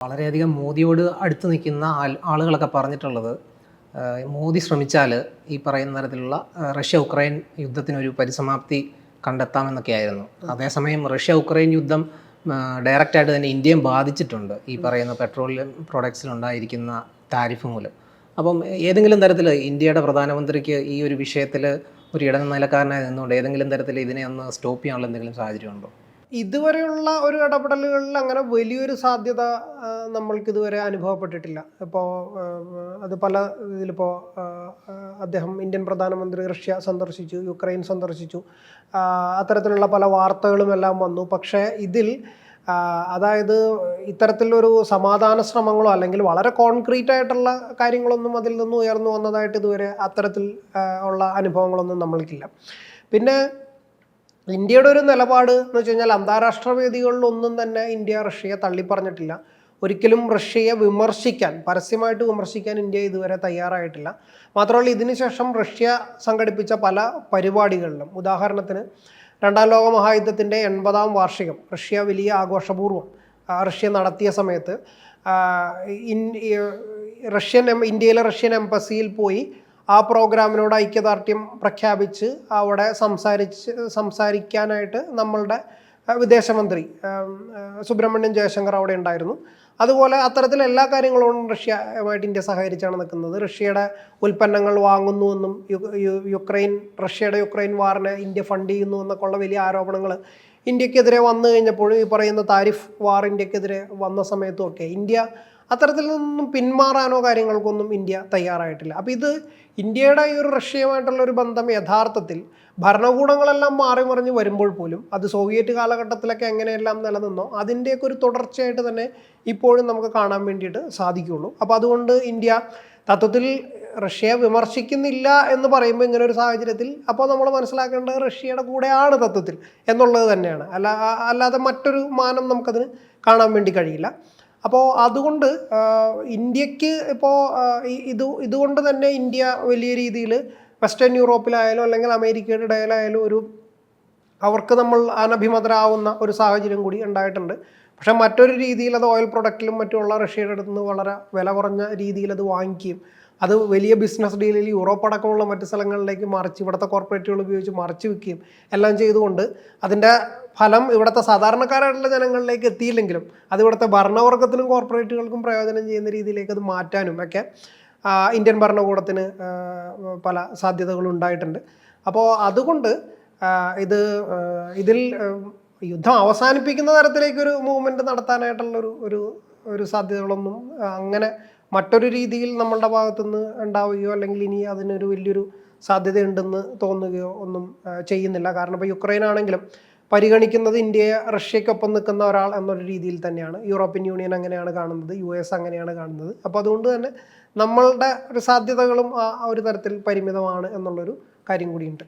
വളരെയധികം മോദിയോട് അടുത്ത് നിൽക്കുന്ന ആളുകളൊക്കെ പറഞ്ഞിട്ടുള്ളത് മോദി ശ്രമിച്ചാൽ ഈ പറയുന്ന തരത്തിലുള്ള റഷ്യ ഉക്രൈൻ യുദ്ധത്തിനൊരു പരിസമാപ്തി കണ്ടെത്താമെന്നൊക്കെ ആയിരുന്നു അതേസമയം റഷ്യ ഉക്രൈൻ യുദ്ധം ഡയറക്റ്റായിട്ട് തന്നെ ഇന്ത്യയും ബാധിച്ചിട്ടുണ്ട് ഈ പറയുന്ന പെട്രോളിയം പ്രോഡക്ട്സിലുണ്ടായിരിക്കുന്ന താരിഫ് മൂലം. അപ്പം ഏതെങ്കിലും തരത്തിൽ ഇന്ത്യയുടെ പ്രധാനമന്ത്രിക്ക് ഈ ഒരു വിഷയത്തിൽ ഒരു ഇടനിലക്കാരനായി നിന്നുകൊണ്ട് ഏതെങ്കിലും തരത്തിൽ ഇതിനെ ഒന്ന് സ്റ്റോപ്പ് ചെയ്യാനുള്ള എന്തെങ്കിലും സാഹചര്യമുണ്ടോ? ഇതുവരെയുള്ള ഒരു ഇടപെടലുകളിൽ അങ്ങനെ വലിയൊരു സാധ്യത നമ്മൾക്ക് ഇതുവരെ അനുഭവപ്പെട്ടിട്ടില്ല. ഇപ്പോൾ അത് പല ഇതിലിപ്പോൾ അദ്ദേഹം ഇന്ത്യൻ പ്രധാനമന്ത്രി റഷ്യ സന്ദർശിച്ചു യുക്രൈൻ സന്ദർശിച്ചു അത്തരത്തിലുള്ള പല വാർത്തകളും എല്ലാം വന്നു. പക്ഷേ ഇതിൽ അതായത് ഇത്തരത്തിലൊരു സമാധാന ശ്രമങ്ങളോ അല്ലെങ്കിൽ വളരെ കോൺക്രീറ്റ് ആയിട്ടുള്ള കാര്യങ്ങളൊന്നും അതിൽ നിന്ന് ഉയർന്നു വന്നതായിട്ട് ഇതുവരെ അത്തരത്തിൽ ഉള്ള അനുഭവങ്ങളൊന്നും നമ്മൾക്കില്ല. പിന്നെ ഇന്ത്യയുടെ ഒരു നിലപാട് എന്ന് വെച്ച് കഴിഞ്ഞാൽ അന്താരാഷ്ട്ര വേദികളിലൊന്നും തന്നെ ഇന്ത്യ റഷ്യയെ തള്ളിപ്പറഞ്ഞിട്ടില്ല. ഒരിക്കലും റഷ്യയെ വിമർശിക്കാൻ പരസ്യമായിട്ട് വിമർശിക്കാൻ ഇന്ത്യ ഇതുവരെ തയ്യാറായിട്ടില്ല. മാത്രമല്ല ഇതിനുശേഷം റഷ്യ സംഘടിപ്പിച്ച പല പരിപാടികളിലും ഉദാഹരണത്തിന് രണ്ടാം ലോക മഹായുദ്ധത്തിന്റെ എൺപതാം വാർഷികം റഷ്യ വലിയ ആഘോഷപൂർവം റഷ്യ നടത്തിയ സമയത്ത് ഇൻ- റഷ്യൻ ഇന്ത്യയിലെ റഷ്യൻ എംബസിയിൽ പോയി ആ പ്രോഗ്രാമിനോട് ഐക്യദാർഢ്യം പ്രഖ്യാപിച്ച് അവിടെ സംസാരിച്ച് സംസാരിക്കാനായിട്ട് നമ്മളുടെ വിദേശമന്ത്രി സുബ്രഹ്മണ്യം ജയശങ്കർ അവിടെ ഉണ്ടായിരുന്നു. അതുപോലെ അത്തരത്തിൽ എല്ലാ കാര്യങ്ങളോടും റഷ്യയുമായിട്ട് ഇന്ത്യ സഹകരിച്ചാണ് നിൽക്കുന്നത്. റഷ്യയുടെ ഉൽപ്പന്നങ്ങൾ വാങ്ങുന്നുവെന്നും യുക്രൈൻ റഷ്യയുടെ യുക്രൈൻ വാറിനെ ഇന്ത്യ ഫണ്ട് ചെയ്യുന്നു എന്നൊക്കെ ഉള്ള വലിയ ആരോപണങ്ങൾ ഇന്ത്യക്കെതിരെ വന്നു കഴിഞ്ഞപ്പോഴും ഈ പറയുന്ന താരിഫ് വാർ ഇന്ത്യക്കെതിരെ വന്ന സമയത്തും ഒക്കെ ഇന്ത്യ അത്തരത്തിൽ നിന്നും പിന്മാറാനോ കാര്യങ്ങൾക്കൊന്നും ഇന്ത്യ തയ്യാറായിട്ടില്ല. അപ്പോൾ ഇത് ഇന്ത്യയുടെ ഈ ഒരു റഷ്യയുമായിട്ടുള്ള ഒരു ബന്ധം യഥാർത്ഥത്തിൽ ഭരണകൂടങ്ങളെല്ലാം മാറി മറിഞ്ഞ് വരുമ്പോൾ പോലും അത് സോവിയറ്റ് കാലഘട്ടത്തിലൊക്കെ എങ്ങനെയെല്ലാം നിലനിന്നോ അതിന്റെയൊക്കെ ഒരു തുടർച്ചയായിട്ട് തന്നെ ഇപ്പോഴും നമുക്ക് കാണാൻ വേണ്ടിയിട്ട് സാധിക്കുകയുള്ളൂ അപ്പോൾ അതുകൊണ്ട് ഇന്ത്യ തത്വത്തിൽ റഷ്യയെ വിമർശിക്കുന്നില്ല എന്ന് പറയുമ്പോൾ ഇങ്ങനെ ഒരു സാഹചര്യത്തിൽ അപ്പോൾ നമ്മൾ മനസ്സിലാക്കേണ്ടത് റഷ്യയുടെ കൂടെയാണ് തത്വത്തിൽ എന്നുള്ളത് തന്നെയാണ്. അല്ല അല്ലാതെ മറ്റൊരു മാനം നമുക്കതിന് കാണാൻ വേണ്ടി കഴിയില്ല. അപ്പോൾ അതുകൊണ്ട് ഇന്ത്യയ്ക്ക് ഇപ്പോൾ ഇത് ഇതുകൊണ്ട് തന്നെ ഇന്ത്യ വലിയ രീതിയിൽ വെസ്റ്റേൺ യൂറോപ്പിലായാലും അല്ലെങ്കിൽ അമേരിക്കയുടെ ഇടയിലായാലും ഒരു അവർക്ക് നമ്മൾ അനഭിമതരാവുന്ന ഒരു സാഹചര്യം കൂടി ഉണ്ടായിട്ടുണ്ട്. പക്ഷേ മറ്റൊരു രീതിയിൽ അത് ഓയിൽ പ്രൊഡക്റ്റിലും മറ്റുള്ള റഷ്യയുടെ അടുത്ത് നിന്ന് വളരെ വില കുറഞ്ഞ രീതിയിൽ അത് വാങ്ങിക്കുകയും അത് വലിയ ബിസിനസ് ഡീലിൽ യൂറോപ്പ് അടക്കമുള്ള മറ്റ് സ്ഥലങ്ങളിലേക്ക് മറിച്ച് ഇവിടുത്തെ കോർപ്പറേറ്റുകൾ ഉപയോഗിച്ച് മറിച്ച് വിൽക്കുകയും എല്ലാം ചെയ്തുകൊണ്ട് അതിന്റെ ഫലം ഇവിടുത്തെ സാധാരണക്കാരായിട്ടുള്ള ജനങ്ങളിലേക്ക് എത്തിയില്ലെങ്കിലും അത് ഇവിടുത്തെ ഭരണവർഗത്തിനും കോർപ്പറേറ്റുകൾക്കും പ്രയോജനം ചെയ്യുന്ന രീതിയിലേക്ക് അത് മാറ്റാനും ഒക്കെ ഇന്ത്യൻ ഭരണകൂടത്തിന് പല സാധ്യതകളും ഉണ്ടായിട്ടുണ്ട്. അപ്പോൾ അതുകൊണ്ട് ഇത് ഇതിൽ യുദ്ധം അവസാനിപ്പിക്കുന്ന തരത്തിലേക്കൊരു മൂവ്മെന്റ് നടത്താനായിട്ടുള്ള ഒരു ഒരു ഒരു സാധ്യതകളൊന്നും അങ്ങനെ മറ്റൊരു രീതിയിൽ നമ്മളുടെ ഭാഗത്തുനിന്ന് ഉണ്ടാവുകയോ അല്ലെങ്കിൽ ഇനി അതിനൊരു വലിയൊരു സാധ്യതയുണ്ടെന്ന് തോന്നുകയോ ഒന്നും ചെയ്യുന്നില്ല. കാരണം ഇപ്പോൾ യുക്രൈൻ ആണെങ്കിലും പരിഗണിക്കുന്നത് ഇന്ത്യയെ റഷ്യക്കൊപ്പം നിൽക്കുന്ന ഒരാൾ എന്നൊരു രീതിയിൽ തന്നെയാണ്. യൂറോപ്യൻ യൂണിയൻ അങ്ങനെയാണ് കാണുന്നത് യു എസ് അങ്ങനെയാണ് കാണുന്നത്. അപ്പോൾ അതുകൊണ്ട് തന്നെ നമ്മളുടെ ഒരു സാധ്യതകളും ആ ഒരു തരത്തിൽ പരിമിതമാണ് എന്നുള്ളൊരു കാര്യം കൂടിയുണ്ട്.